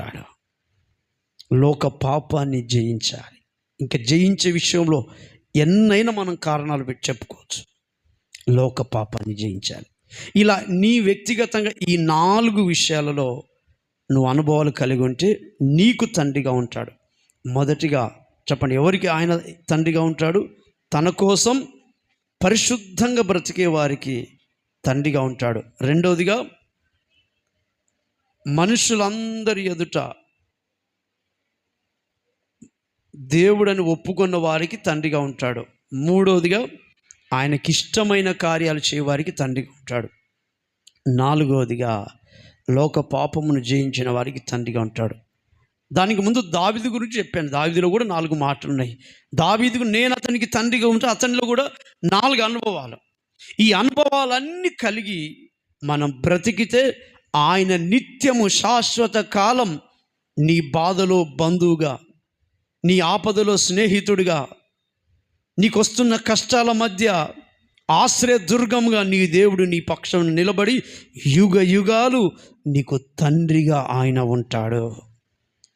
ఉంటాడు లోక పాపాన్ని జయించాలి. ఇంకా జయించే విషయంలో ఎన్నైనా మనం కారణాలు పెట్టి చెప్పుకోవచ్చు. లోక పాపాన్ని జయించాలి. ఇలా నీ వ్యక్తిగతంగా ఈ నాలుగు విషయాలలో నువ్వు అనుభవాలు కలిగి ఉంటే నీకు తండ్రిగా ఉంటాడు. మొదటిగా చెప్పండి ఎవరికి ఆయన తండ్రిగా ఉంటాడు? తన కోసం పరిశుద్ధంగా బ్రతికే వారికి తండ్రిగా ఉంటాడు. రెండవదిగా మనుషులందరి ఎదుట దేవుడని ఒప్పుకున్న వారికి తండ్రిగా ఉంటాడు. మూడవదిగా ఆయనకి ఇష్టమైన కార్యాలు చేయవారికి తండ్రిగా ఉంటాడు. నాలుగవదిగా లోక పాపమును జయించిన వారికి తండ్రిగా ఉంటాడు. దానికి ముందు దావిది గురించి చెప్పాను. దావిదిలో కూడా నాలుగు మాటలు ఉన్నాయి దావిదికు నేను అతనికి తండ్రిగా ఉంటే అతనిలో కూడా నాలుగు అనుభవాలు. ఈ అనుభవాలన్నీ కలిగి మనం బ్రతికితే ఆయన నిత్యము శాశ్వత కాలం నీ బాధలో బంధువుగా నీ ఆపదలో స్నేహితుడిగా నీకు వస్తున్న కష్టాల మధ్య ఆశ్రయ దుర్గంగా నీ దేవుడు నీ పక్షం నిలబడి యుగ యుగాలు నీకు తండ్రిగా ఆయన ఉంటాడు.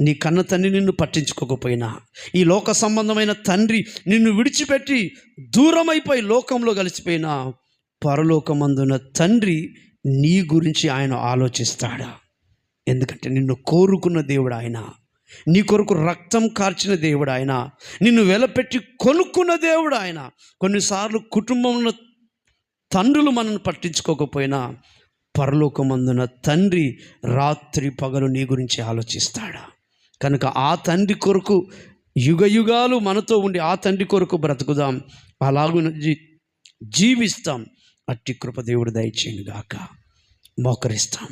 నీ కన్న తండ్రి నిన్ను పట్టించుకోకపోయినా ఈ లోక సంబంధమైన తండ్రి నిన్ను విడిచిపెట్టి దూరమైపోయి లోకంలో కలిసిపోయినా పరలోకమందున తండ్రి నీ గురించి ఆయన ఆలోచిస్తాడా? ఎందుకంటే నిన్ను కోరుకున్న దేవుడు ఆయన నీ కొరకు రక్తం కార్చిన దేవుడు ఆయన నిన్ను వెలపెట్టి కొనుక్కున్న దేవుడు ఆయన కొన్నిసార్లు కుటుంబంలో తండ్రులు మనల్ని పట్టించుకోకపోయినా పరలోకమందున తండ్రి రాత్రి పగలు నీ గురించి ఆలోచిస్తాడా? కనుక ఆ తండ్రి కొరకు యుగ యుగాలు మనతో ఉండి ఆ తండ్రి కొరకు బ్రతుకుదాం. అలాగు జీ జీవిస్తాం. అట్టి కృప దేవుడు దయచేయండి గాక. మోకరిస్తాం.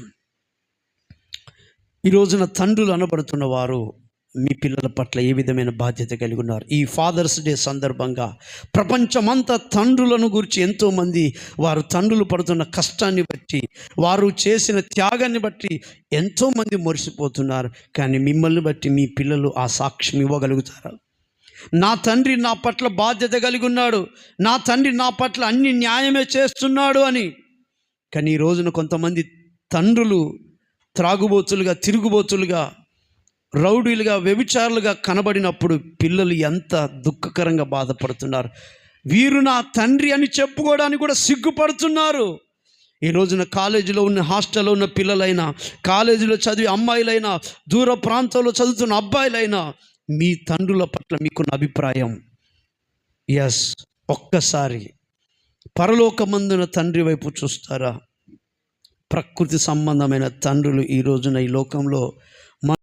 ఈ రోజున తండ్రులు అనబడుతున్న వారు మీ పిల్లల పట్ల ఏ విధమైన బాధ్యత కలిగి ఉన్నారు? ఈ ఫాదర్స్ డే సందర్భంగా ప్రపంచమంతా తండ్రులను గురించి ఎంతోమంది వారు తండ్రులు పడుతున్న కష్టాన్ని బట్టి వారు చేసిన త్యాగాన్ని బట్టి ఎంతోమంది మురిసిపోతున్నారు. కానీ మిమ్మల్ని బట్టి మీ పిల్లలు ఆ సాక్ష్యం ఇవ్వగలుగుతారు? నా తండ్రి నా పట్ల బాధ్యత కలిగి ఉన్నాడు. నా తండ్రి నా పట్ల అన్ని న్యాయమే చేస్తున్నాడు అని. కానీ ఈ రోజున కొంతమంది తండ్రులు త్రాగుబోతులుగా తిరుగుబోతులుగా రౌడీలుగా వ్యభిచారులుగా కనబడినప్పుడు పిల్లలు ఎంత దుఃఖకరంగా బాధపడుతున్నారు. వీరు నా తండ్రి అని చెప్పుకోవడానికి కూడా సిగ్గుపడుతున్నారు. ఈ రోజున కాలేజీలో ఉన్న హాస్టల్లో ఉన్న పిల్లలైనా కాలేజీలో చదివే అమ్మాయిలైనా దూర ప్రాంతంలో చదువుతున్న అబ్బాయిలైనా మీ తండ్రుల పట్ల మీకున్న అభిప్రాయం? ఎస్ ఒక్కసారి. పరలోకమందున తండ్రి వైపు చూస్తారా? ప్రకృతి సంబంధమైన తండ్రులు ఈ రోజున ఈ లోకంలో